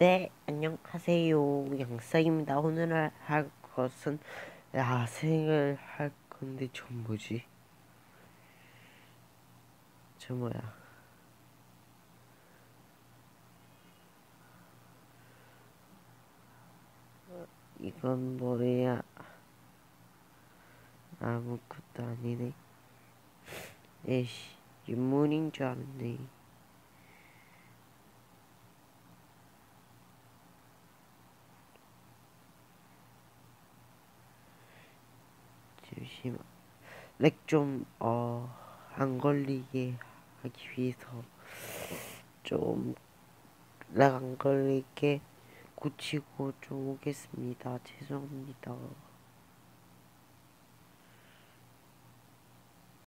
네, 안녕하세요. 양싸입니다. 오늘 할 것은 야생을 할 건데 저 뭐지? 저 뭐야? 이건 뭐야? 아무것도 아니네. 에이씨, 인물인 줄 알았네. 잠시만. 렉 좀, 어, 안 걸리게 하기 위해서 좀, 렉 안 걸리게 고치고 좀 오겠습니다. 죄송합니다.